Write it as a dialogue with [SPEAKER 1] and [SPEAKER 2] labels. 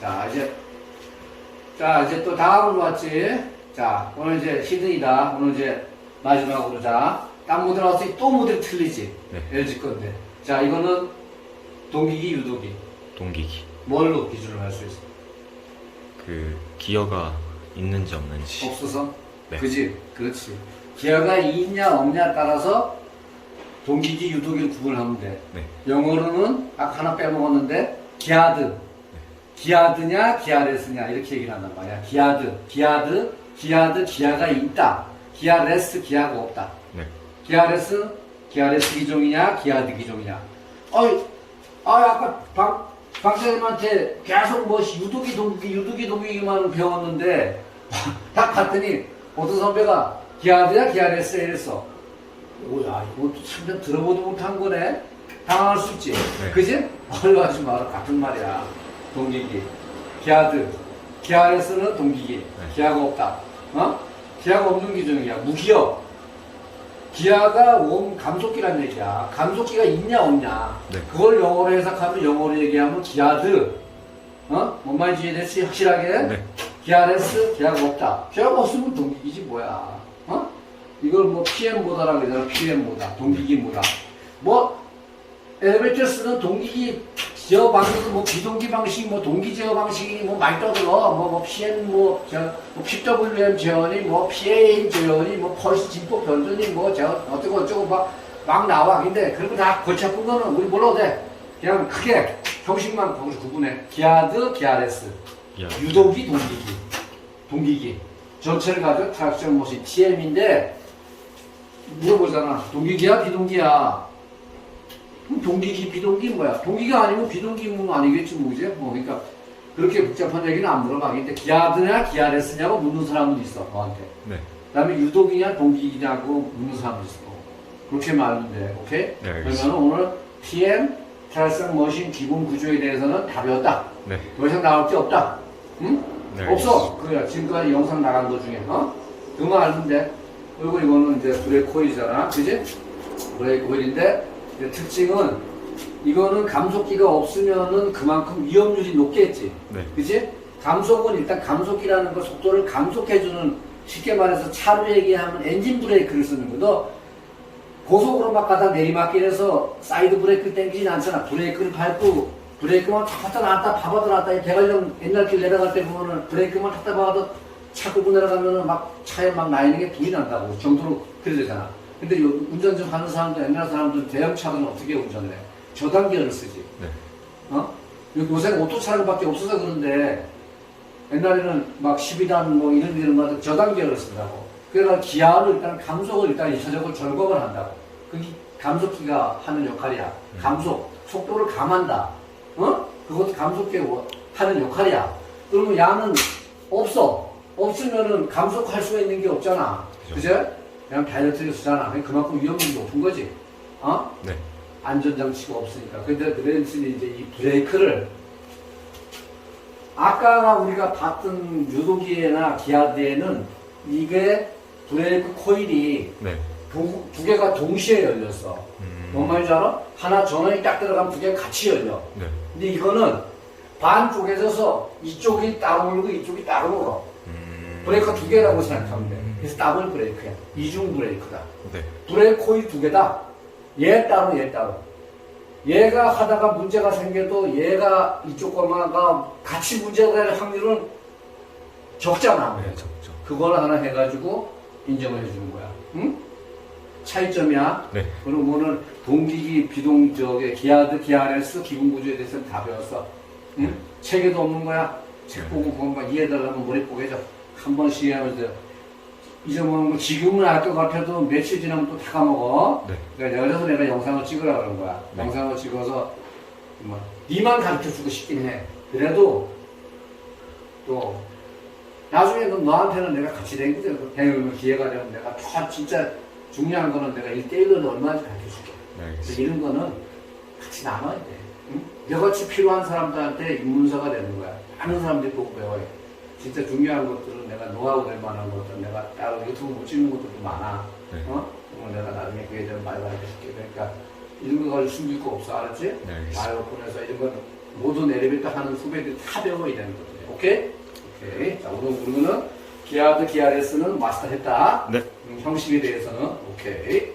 [SPEAKER 1] 자, 이제, 자, 이제 또 다음으로 왔지. 자, 오늘 이제 히든이다. 오늘 이제 마지막으로 자, 딴 모델 나왔으니 또 모델 틀리지.
[SPEAKER 2] 네.
[SPEAKER 1] LG 건데. 자, 이거는 동기기, 유도기.
[SPEAKER 2] 동기기.
[SPEAKER 1] 뭘로 기준을 할 수 있어?
[SPEAKER 2] 그 기어가 있는지 없는지.
[SPEAKER 1] 없어서?
[SPEAKER 2] 네.
[SPEAKER 1] 그지? 그렇지. 기아가 있냐, 없냐 따라서 동기기, 유도기를 구분하면 돼.
[SPEAKER 2] 네.
[SPEAKER 1] 영어로는 아까 하나 빼먹었는데 기아드 기아드냐 기아레스냐 이렇게 얘기를 한단 말이야. 기아드 기아드 기아드 기아가 있다. 기아레스 기아가 없다.
[SPEAKER 2] 네.
[SPEAKER 1] 기아레스 기아레스 기종이냐 기아드 기종이냐. 어이 아 아까 박 박사님한테 계속 뭐 유도기 동기 유도기 동기만 배웠는데 딱 갔더니 어떤 선배가 기아드야 기아레스 이랬어. 뭐야 이거 참 들어보도 못한 거네. 당황할 수 있지.
[SPEAKER 2] 네.
[SPEAKER 1] 그지? 얼마지 마라 같은 말이야 동기기. 기아드 기아레스는 동기기. 기아가 없다. 어? 기아가 없는 기종이야. 무기업. 기아가 온 감속기란 얘기야. 감속기가 있냐 없냐?
[SPEAKER 2] 네.
[SPEAKER 1] 그걸 영어로 해석하면 영어로 얘기하면 기아드 어? 뭔 말인지 이해됐지? 확실하게?
[SPEAKER 2] 네.
[SPEAKER 1] 기아레스 기아가 없다. 기아가 없으면 동기기지 뭐야. 어? 이걸 뭐 PM보다라고 그러잖아. PM보다. 동기기보다. 뭐 쓰는 동기기 제어 방식은 뭐 비동기 방식, 뭐 동기 제어 방식이 뭐 많이 떠들어. 뭐, 뭐 PM, 뭐, 저, 뭐 PWM 제어니, 뭐 PAM 제어니, 뭐 펄스 진폭 변전이 뭐, 저, 어쩌고 어쩌고 막, 막 나와. 근데 그런 거다 골치 아픈 거는 우리 몰라도 돼. 그냥 크게 형식만 거기서 구분해. 기아드, 기아레스. 유도기, 동기기. 동기기. 전체를 가지고 트랙션 모신 TM인데, 물어보잖아. 동기기야, 비동기야? 그럼 동기기, 비동기 뭐야? 동기가 아니면 비동기는 아니겠지, 뭐지? 뭐, 그러니까, 그렇게 복잡한 얘기는 안 물어봐. 근데 기아드냐, 기아레스냐고 묻는 사람은 있어, 너한테.
[SPEAKER 2] 네.
[SPEAKER 1] 그 다음에 유독이냐, 동기냐고 묻는 사람도 있어. 그렇게 말하면 돼, 오케이?
[SPEAKER 2] 네,
[SPEAKER 1] 그러면. 오늘 PM, 트랄성 머신 기본 구조에 대해서는 다 배웠다.
[SPEAKER 2] 네.
[SPEAKER 1] 더 이상 나올 게 없다. 응?
[SPEAKER 2] 네,
[SPEAKER 1] 없어. 그래. 지금까지 영상 나간 것 중에, 어? 그만 알면 돼. 그리고 이거는 이제 브레이크 코일이잖아. 그지? 브레이크 코일인데, 특징은, 이거는 감속기가 없으면은 그만큼 위험률이 높겠지.
[SPEAKER 2] 네.
[SPEAKER 1] 그지? 감속은 일단 감속기라는 거 속도를 감속해주는, 쉽게 말해서 차로 얘기하면 엔진 브레이크를 쓰는 거. 너 고속으로 막 가다 내리막길에서 사이드 브레이크 땡기진 않잖아. 브레이크를 밟고 브레이크만 탁 탔다 놨다 봐봐도 놨다. 이 대관령 옛날 길 내려갈 때 보면은 브레이크만 탔다 봐도 차 끌고 내려가면은 막 차에 막 나이는 게 불이 난다고. 정도로 그래 되잖아. 근데 요 운전 좀 하는 사람들, 옛날 사람들 대형 차는 어떻게 운전을 해? 저단기어를 쓰지.
[SPEAKER 2] 네.
[SPEAKER 1] 어? 요새 오토차량밖에 없어서 그런데 옛날에는 막 12단 뭐 이런 이런 거 저단계를 쓴다고. 그러니까 기아를 일단 감속을 일단 1차적으로 점검을 한다고. 그게 감속기가 하는 역할이야. 감속, 속도를 감한다. 어? 그것도 감속기 하는 역할이야. 그러면 양은 없어. 없으면은 감속할 수가 있는 게 없잖아.
[SPEAKER 2] 그죠.
[SPEAKER 1] 그죠? 그냥 다이어트를 쓰잖아. 그만큼 위험률이 높은 거지. 어?
[SPEAKER 2] 네.
[SPEAKER 1] 안전장치가 없으니까. 근데 그랜슨이 이제 이 브레이크를 아까 우리가 봤던 유도기에나 기아드에는 이게 브레이크 코일이
[SPEAKER 2] 네.
[SPEAKER 1] 두, 두 개가 동시에 열렸어.
[SPEAKER 2] 음.
[SPEAKER 1] 뭔 말인지 알아? 하나 전원이 딱 들어가면 두 개가 같이 열려.
[SPEAKER 2] 네.
[SPEAKER 1] 근데 이거는 반쪽에서 이쪽이 따로 물고 이쪽이 따로 물어.
[SPEAKER 2] 음.
[SPEAKER 1] 브레이크가 두 개라고 생각하면 돼. 그래서 더블 브레이크야. 이중 브레이크다.
[SPEAKER 2] 네.
[SPEAKER 1] 브레이크 코일 두 개다. 얘 따로 얘 따로. 얘가 하다가 문제가 생겨도 얘가 이쪽 거마가 같이 문제가 될 확률은 적잖아.
[SPEAKER 2] 네, 적죠.
[SPEAKER 1] 그걸 하나 해가지고 인정을 해주는 거야. 응? 차이점이야.
[SPEAKER 2] 네.
[SPEAKER 1] 그럼 오늘 동기기, 비동, 저게 기아드, 기아레스, 기본 구조에 대해서는 다 배웠어. 응?
[SPEAKER 2] 네.
[SPEAKER 1] 책에도 없는 거야. 책 보고 그것만 이해해달라면 머리 뽀개져. 한 번씩 하면서 잊어먹는 거 지금은 알 것 같아도 며칠 지나면 또 다 까먹어.
[SPEAKER 2] 네.
[SPEAKER 1] 그러니까 그래서 내가 영상을 찍으라 그런 거야.
[SPEAKER 2] 네.
[SPEAKER 1] 영상을 찍어서 뭐 니만 가르쳐 주고 싶긴 해. 그래도 또 나중에 는 너한테는 내가 같이 댕기든 배우는 기회가 되면 내가 더 진짜 중요한 거는 내가 1대1로 얼마나 가르쳐 줄게.
[SPEAKER 2] 네,
[SPEAKER 1] 그래서
[SPEAKER 2] 알겠습니다.
[SPEAKER 1] 이런 거는 같이 나눠야 돼. 응? 너같이 필요한 사람들한테 입문서가 되는 거야. 많은 사람들이 보고 배워야 돼. 진짜 중요한 것들은 내가 노하우 될 만한 것들 내가 따로 유튜브 못 찍는 것들도 많아.
[SPEAKER 2] 네.
[SPEAKER 1] 어? 그건 내가 나중에 그에 대한 말을 알려줄게. 그러니까 이런 거 가지고 숨길 거 없어. 알았지?
[SPEAKER 2] 네, 알겠습니다.
[SPEAKER 1] 보내서 이런 건 모든 엘리베이터 하는 후배들이 다 배워야 되는 거죠. 오케이? 오케이. 자, 우선 그러면은 기아드 기아레스는 마스터했다.
[SPEAKER 2] 네.
[SPEAKER 1] 음, 형식에 대해서는 오케이.